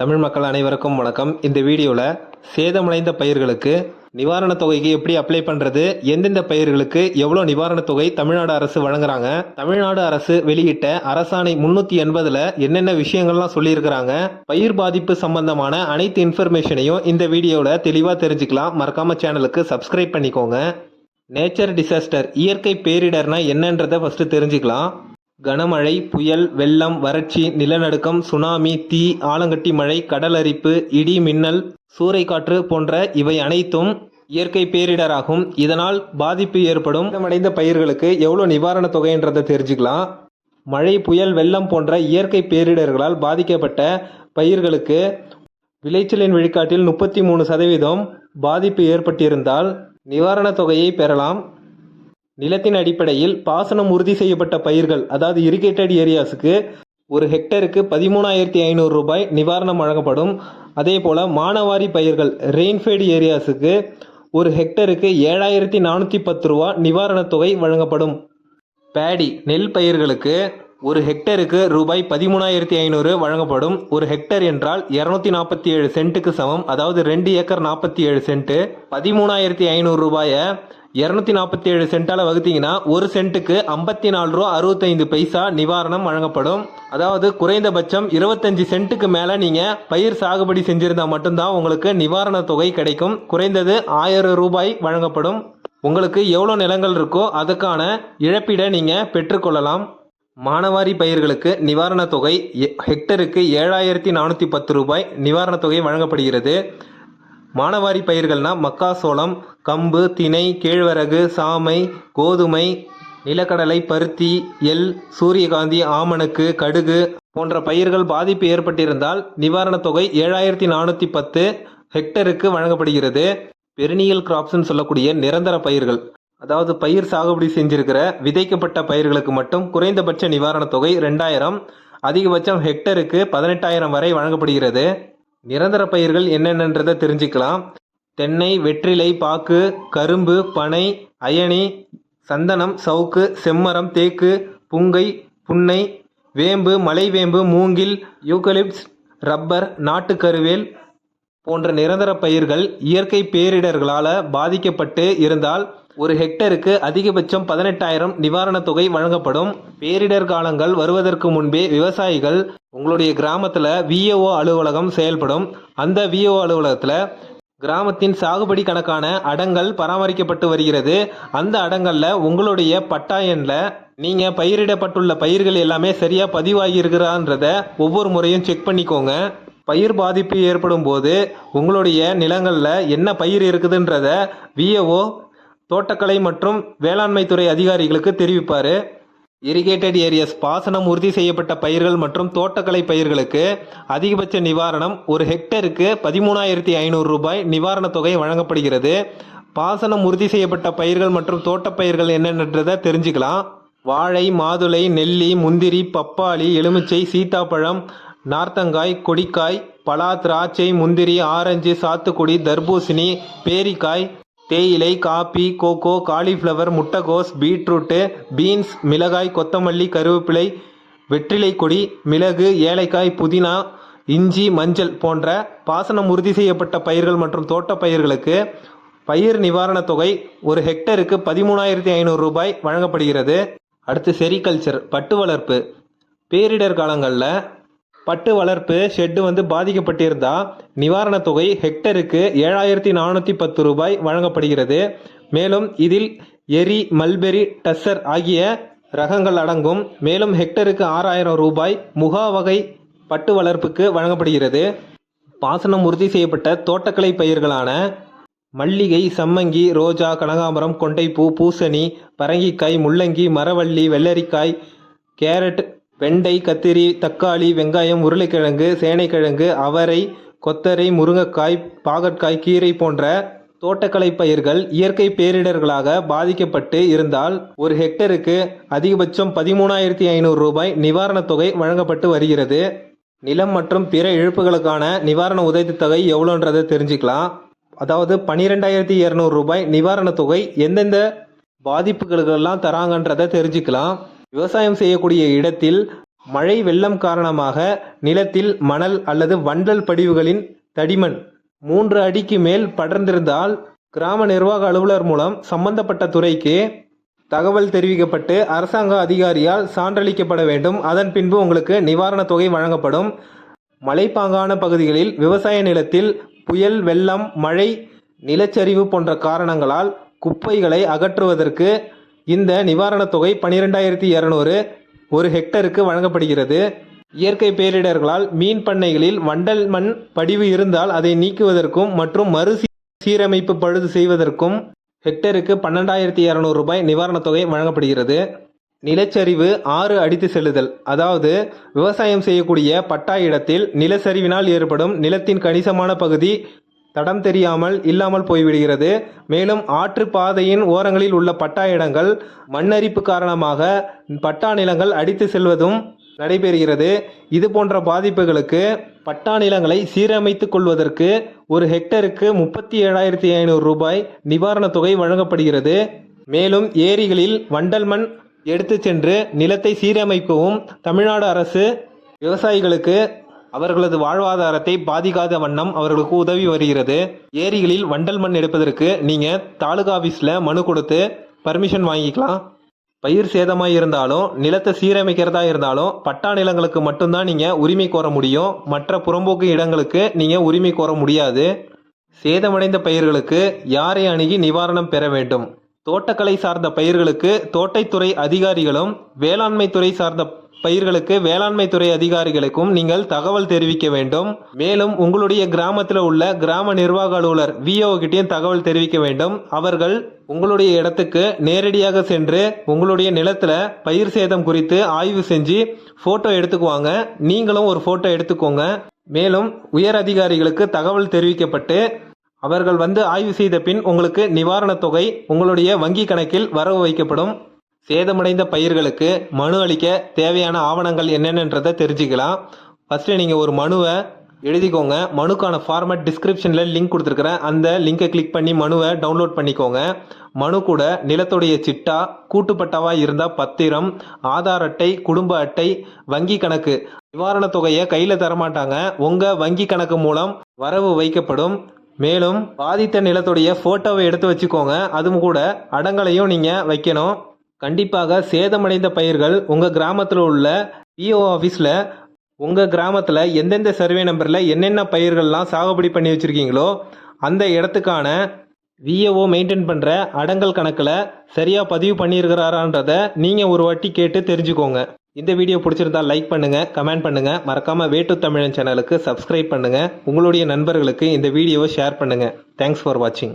தமிழ் மக்கள் அனைவருக்கும் வணக்கம். இந்த வீடியோவில் சேதமடைந்த பயிர்களுக்கு நிவாரணத் தொகைக்கு எப்படி அப்ளை பண்ணுறது எந்தெந்த பயிர்களுக்கு எவ்வளோ நிவாரணத் தொகை தமிழ்நாடு அரசு வழங்குறாங்க தமிழ்நாடு அரசு வெளியிட்ட அரசாணை முன்னூற்றி எண்பதில் என்னென்ன விஷயங்கள்லாம் சொல்லியிருக்கிறாங்க பயிர் பாதிப்பு சம்பந்தமான அனைத்து இன்ஃபர்மேஷனையும் இந்த வீடியோவில் தெளிவாக தெரிஞ்சுக்கலாம். மறக்காம சேனலுக்கு சப்ஸ்கிரைப் பண்ணிக்கோங்க. நேச்சர் டிசாஸ்டர் இயற்கை பேரிடர்னா என்னன்றதை ஃபஸ்ட்டு தெரிஞ்சுக்கலாம். கனமழை புயல் வெள்ளம் வறட்சி நிலநடுக்கம் சுனாமி தீ ஆலங்கட்டி மழை கடலரிப்பு இடி மின்னல் சூறைக்காற்று போன்ற இவை அனைத்தும் இயற்கை பேரிடராகும். இதனால் பாதிப்பு ஏற்படும். சேதமடைந்த பயிர்களுக்கு எவ்வளோ நிவாரணத் தொகைன்றதை தெரிஞ்சுக்கலாம். மழை புயல் வெள்ளம் போன்ற இயற்கை பேரிடர்களால் பாதிக்கப்பட்ட பயிர்களுக்கு விளைச்சலின் விழுக்காட்டில் முப்பத்தி மூணு சதவீதம் பாதிப்பு ஏற்பட்டிருந்தால் நிவாரணத் தொகையை பெறலாம். நிலத்தின் அடிப்படையில் பாசனம் உறுதி செய்யப்பட்ட பயிர்கள் அதாவது இரிகேட்டட் ஏரியாஸுக்கு ஒரு ஹெக்டருக்கு பதிமூணாயிரத்தி ஐநூறு ரூபாய் நிவாரணம் வழங்கப்படும். அதே போல் மானவாரி பயிர்கள் ரெயின்ஃபேடு ஏரியாஸுக்கு ஒரு ஹெக்டருக்கு ஏழாயிரத்தி நானூற்றி பத்து ரூபா நிவாரணத் தொகை வழங்கப்படும். பேடி நெல் பயிர்களுக்கு ஒரு ஹெக்டருக்கு ரூபாய் பதிமூணாயிரத்தி ஐநூறு வழங்கப்படும். ஒரு ஹெக்டர் என்றால் இரநூத்தி நாற்பத்தி ஏழு சென்ட்டுக்கு சமம் அதாவது ரெண்டு ஏக்கர் நாற்பத்தி ஏழு சென்ட்டு பதிமூணாயிரத்தி ஐநூறு ரூபாயை இரநூத்தி நாற்பத்தி ஏழு சென்ட்டால் வகுத்தீங்கன்னா ஒரு சென்ட்டுக்கு ஐம்பத்தி நாலு ரூபா அறுபத்தைந்து பைசா நிவாரணம் வழங்கப்படும். அதாவது குறைந்தபட்சம் இருபத்தஞ்சு சென்ட்டுக்கு மேலே நீங்கள் பயிர் சாகுபடி செஞ்சுருந்தால் மட்டும்தான் உங்களுக்கு நிவாரணத் தொகை கிடைக்கும். குறைந்தது ஆயிரம் ரூபாய் வழங்கப்படும். உங்களுக்கு எவ்வளோ நிலங்கள் இருக்கோ அதுக்கான இழப்பீடை நீங்கள் பெற்றுக்கொள்ளலாம். மானவாரி பயிர்களுக்கு நிவாரணத் தொகை எ- ஹெக்டருக்கு ஏழாயிரத்தி நானூற்றி பத்து ரூபாய் நிவாரணத் தொகை வழங்கப்படுகிறது. மானவாரி பயிர்கள்னா மக்காசோளம் கம்பு திணை கேழ்வரகு சாமை கோதுமை நிலக்கடலை பருத்தி எள் சூரியகாந்தி ஆமணக்கு கடுகு போன்ற பயிர்கள் பாதிப்பு ஏற்பட்டிருந்தால் நிவாரணத் தொகை ஏழாயிரத்தி நானூற்றி பத்து ஹெக்டருக்கு வழங்கப்படுகிறது. பெரினியல் கிராப்ஸ்னு சொல்லக்கூடிய நிரந்தர பயிர்கள் அதாவது பயிர் சாகுபடி செஞ்சிருக்கிற விதைக்கப்பட்ட பயிர்களுக்கு மட்டும் குறைந்தபட்ச நிவாரணத் தொகை ரெண்டாயிரம் அதிகபட்சம் ஹெக்டருக்கு பதினெட்டாயிரம் வரை வழங்கப்படுகிறது. நிரந்தர பயிர்கள் என்னென்னன்றதை தெரிஞ்சுக்கலாம். தென்னை வெற்றிலை பாக்கு கரும்பு பனை அயனி சந்தனம் சவுக்கு செம்மரம் தேக்கு புங்கை புன்னை வேம்பு மலைவேம்பு மூங்கில் யூக்கலிப்ஸ் ரப்பர் நாட்டுக்கருவேல் போன்ற நிரந்தர பயிர்கள் இயற்கை பேரிடர்களால் பாதிக்கப்பட்டு இருந்தால் ஒரு ஹெக்டருக்கு அதிகபட்சம் பதினெட்டாயிரம் நிவாரணத் தொகை வழங்கப்படும். பேரிடர் காலங்கள் வருவதற்கு முன்பே விவசாயிகள் உங்களுடைய கிராமத்தில் விஏஓ அலுவலகம் செயல்படும். அந்த விஏஓ அலுவலகத்தில் கிராமத்தின் சாகுபடி கணக்கான அடங்கள் பராமரிக்கப்பட்டு வருகிறது. அந்த அடங்களில் உங்களுடைய பட்டா எண்ணில் நீங்கள் பயிரிடப்பட்டுள்ள பயிர்கள் எல்லாமே சரியாக பதிவாகியிருக்கிறான்றத ஒவ்வொரு முறையும் செக் பண்ணிக்கோங்க. பயிர் பாதிப்பு ஏற்படும் போது உங்களுடைய நிலங்களில் என்ன பயிர் இருக்குதுன்றத விஏஓ தோட்டக்கலை மற்றும் வேளாண்மை துறை அதிகாரிகளுக்கு தெரிவிப்பார். இரிகேட்டட் ஏரியாஸ் பாசனம் உறுதி செய்யப்பட்ட பயிர்கள் மற்றும் தோட்டக்கலை பயிர்களுக்கு அதிகபட்ச நிவாரணம் ஒரு ஹெக்டருக்கு பதிமூணாயிரத்தி ஐநூறு ரூபாய் நிவாரணத் தொகை வழங்கப்படுகிறது. பாசனம் உறுதி செய்யப்பட்ட பயிர்கள் மற்றும் தோட்டப்பயிர்கள் என்னென்னன்றதை தெரிஞ்சுக்கலாம். வாழை மாதுளை நெல்லி முந்திரி பப்பாளி எலுமிச்சை சீத்தாப்பழம் நார்த்தங்காய் கொடிக்காய் பலா திராட்சை முந்திரி ஆரஞ்சு சாத்துக்குடி தர்பூசணி பேரிக்காய் தேயிலை காபி கோகோ காலிஃப்ளவர் முட்டைகோஸ் பீட்ரூட்டு பீன்ஸ் மிளகாய் கொத்தமல்லி கருவேப்பிலை வெற்றிலை கொடி மிளகு ஏலைக்காய் புதினா இஞ்சி மஞ்சள் போன்ற பாசனம் உறுதி செய்யப்பட்ட பயிர்கள் மற்றும் தோட்டப் பயிர்களுக்கு பயிர் நிவாரணத் தொகை ஒரு ஹெக்டருக்கு பதிமூணாயிரத்தி ஐநூறு ரூபாய் வழங்கப்படுகிறது. அடுத்து செரிகல்ச்சர் பட்டு வளர்ப்பு. பேரிடர் காலங்களில் பட்டு வளர்ப்பு ஷெட்டு வந்து பாதிக்கப்பட்டிருந்தா நிவாரணத் தொகை ஹெக்டருக்கு ஏழாயிரத்தி நானூற்றி பத்து ரூபாய் வழங்கப்படுகிறது. மேலும் இதில் எரி மல்பெரி டஸ்ஸர் ஆகிய ரகங்கள் அடங்கும். மேலும் ஹெக்டருக்கு ஆறாயிரம் ரூபாய் முகா வகை பட்டு வளர்ப்புக்கு வழங்கப்படுகிறது. பாசனம் உறுதி செய்யப்பட்ட தோட்டக்கலை பயிர்களான மல்லிகை சம்மங்கி ரோஜா கனகாம்பரம் கொண்டைப்பூ பூசணி பரங்கிக்காய் முள்ளங்கி மரவள்ளி வெள்ளரிக்காய் கேரட் வெண்டை கத்திரி தக்காளி வெங்காயம் உருளைக்கிழங்கு சேனைக்கிழங்கு அவரை கொத்தரை முருங்கைக்காய் பாகற்காய் கீரை போன்ற தோட்டக்கலை பயிர்கள் இயற்கை பேரிடர்களாக பாதிக்கப்பட்டு இருந்தால் ஒரு ஹெக்டருக்கு அதிகபட்சம் பதிமூணாயிரத்தி ஐநூறு ரூபாய் நிவாரணத் தொகை வழங்கப்பட்டு வருகிறது. நிலம் மற்றும் பிற இழப்புகளுக்கான நிவாரண உதவித்தொகை எவ்வளோன்றதை தெரிஞ்சுக்கலாம். அதாவது பன்னிரெண்டாயிரத்தி இரநூறு ரூபாய் நிவாரணத் தொகை எந்தெந்த பாதிப்புகளுக்கெல்லாம் தராங்கன்றதை தெரிஞ்சுக்கலாம். விவசாயம் செய்யக்கூடிய இடத்தில் மழை வெள்ளம் காரணமாக நிலத்தில் மணல் அல்லது வண்டல் படிவுகளின் தடிமன் மூன்று அடிக்கு மேல் படர்ந்திருந்தால் கிராம நிர்வாக அலுவலர் மூலம் சம்பந்தப்பட்ட துறைக்கு தகவல் தெரிவிக்கப்பட்டு அரசாங்க அதிகாரியால் சான்றளிக்கப்பட வேண்டும். அதன் பின்பு உங்களுக்கு நிவாரணத் தொகை வழங்கப்படும். மலைப்பாங்கான பகுதிகளில் விவசாய நிலத்தில் புயல் வெள்ளம் மழை நிலச்சரிவு போன்ற காரணங்களால் குப்பைகளை அகற்றுவதற்கு இந்த நிவாரணத் தொகை பனிரெண்டாயிரத்தி இரநூறு ஒரு ஹெக்டருக்கு வழங்கப்படுகிறது. இயற்கை பேரிடர்களால் மீன் பண்ணைகளில் வண்டல் மண் படிவு இருந்தால் அதை நீக்குவதற்கும் மற்றும் மறு சீரமைப்பு பழுது செய்வதற்கும் ஹெக்டருக்கு பன்னெண்டாயிரத்தி இரநூறு ரூபாய் நிவாரணத் தொகை வழங்கப்படுகிறது. நிலச்சரிவு ஆறு அடித்து செல்லுதல் அதாவது விவசாயம் செய்யக்கூடிய பட்டா இடத்தில் நிலச்சரிவினால் ஏற்படும் நிலத்தின் கணிசமான பகுதி தடம் தெரியாமல் இல்லாமல் போய்விடுகிறது. மேலும் ஆற்று பாதையின் ஓரங்களில் உள்ள பட்டா இடங்கள் மண்ணரிப்பு காரணமாக பட்டா நிலங்கள் அடித்து செல்வதும் நடைபெறுகிறது. இது போன்ற பாதிப்புகளுக்கு பட்டா நிலங்களை சீரமைத்துக் கொள்வதற்கு ஒரு ஹெக்டருக்கு முப்பத்தி ஏழாயிரத்தி ஐநூறு ரூபாய் நிவாரணத் தொகை வழங்கப்படுகிறது. மேலும் ஏரிகளில் வண்டல் மண் எடுத்து சென்று நிலத்தை சீரமைக்கவும் தமிழ்நாடு அரசு விவசாயிகளுக்கு அவர்களது வாழ்வாதாரத்தை பாதிக்காத வண்ணம் அவர்களுக்கு உதவி வருகிறது. ஏரிகளில் வண்டல் மண் எடுப்பதற்கு நீங்கள் தாலுகா ஆஃபீஸில் மனு கொடுத்து பர்மிஷன் வாங்கிக்கலாம். பயிர் சேதமாக இருந்தாலும் நிலத்தை சீரமைக்கிறதா இருந்தாலும் பட்டா நிலங்களுக்கு மட்டும்தான் நீங்கள் உரிமை கோர முடியும். மற்ற புறம்போக்கு இடங்களுக்கு நீங்கள் உரிமை கோர முடியாது. சேதமடைந்த பயிர்களுக்கு யாரை அணுகி நிவாரணம் பெற வேண்டும்? தோட்டக்கலை சார்ந்த பயிர்களுக்கு தோட்டத்துறை அதிகாரிகளும் வேளாண்மை துறை சார்ந்த பயிர்களுக்கு வேளாண்மை துறை அதிகாரிகளுக்கும் நீங்கள் தகவல் தெரிவிக்க வேண்டும். மேலும் உங்களுடைய கிராமத்தில் உள்ள கிராம நிர்வாக அலுவலர் விஓ கிட்டேயும் தகவல் தெரிவிக்க வேண்டும். அவர்கள் உங்களுடைய இடத்துக்கு நேரடியாக சென்று உங்களுடைய நிலத்தில் பயிர் சேதம் குறித்து ஆய்வு செஞ்சு போட்டோ எடுத்துக்குவாங்க. நீங்களும் ஒரு போட்டோ எடுத்துக்கோங்க. மேலும் உயர் அதிகாரிகளுக்கு தகவல் தெரிவிக்கப்பட்டு அவர்கள் வந்து ஆய்வு செய்த பின் உங்களுக்கு நிவாரணத் தொகை உங்களுடைய வங்கி கணக்கில் வரவு வைக்கப்படும். சேதமடைந்த பயிர்களுக்கு மனு அளிக்க தேவையான ஆவணங்கள் என்னென்னன்றதை தெரிஞ்சுக்கலாம். ஃபஸ்ட்டு நீங்கள் ஒரு மனுவை எழுதிக்கோங்க. மனுக்கான ஃபார்மேட் டிஸ்கிரிப்ஷனில் லிங்க் கொடுத்துருக்குறேன். அந்த லிங்கை கிளிக் பண்ணி மனுவை டவுன்லோட் பண்ணிக்கோங்க. மனு கூட நிலத்துடைய சிட்டா கூட்டுப்பட்டாவா இருந்தால் பத்திரம் ஆதார் அட்டை குடும்ப அட்டை வங்கி கணக்கு. நிவாரணத் தொகையை கையில் தரமாட்டாங்க. உங்கள் வங்கி கணக்கு மூலம் வரவு வைக்கப்படும். மேலும் பாதித்த நிலத்துடைய ஃபோட்டோவை எடுத்து வச்சுக்கோங்க. அதுவும் கூட அடங்கலையும் நீங்கள் வைக்கணும். கண்டிப்பாக சேதமடைந்த பயிர்கள் உங்கள் கிராமத்தில் உள்ள பிஓ ஆஃபீஸில் உங்கள் கிராமத்தில் எந்தெந்த சர்வே நம்பரில் என்னென்ன பயிர்கள்லாம் சாகுபடி பண்ணி வச்சுருக்கீங்களோ அந்த இடத்துக்கான விஏஓ மெயின்டைன் பண்ணுற அடங்கல் கணக்கில் சரியாக பதிவு பண்ணியிருக்கிறாரான்றதை நீங்கள் ஒரு வாட்டி கேட்டு தெரிஞ்சுக்கோங்க. இந்த வீடியோ பிடிச்சிருந்தா லைக் பண்ணுங்கள் கமெண்ட் பண்ணுங்கள் மறக்காமல் வேட்டு தமிழன் சேனலுக்கு சப்ஸ்கிரைப் பண்ணுங்கள் உங்களுடைய நண்பர்களுக்கு இந்த வீடியோவை ஷேர் பண்ணுங்கள் தேங்க்ஸ் ஃபார் வாட்சிங்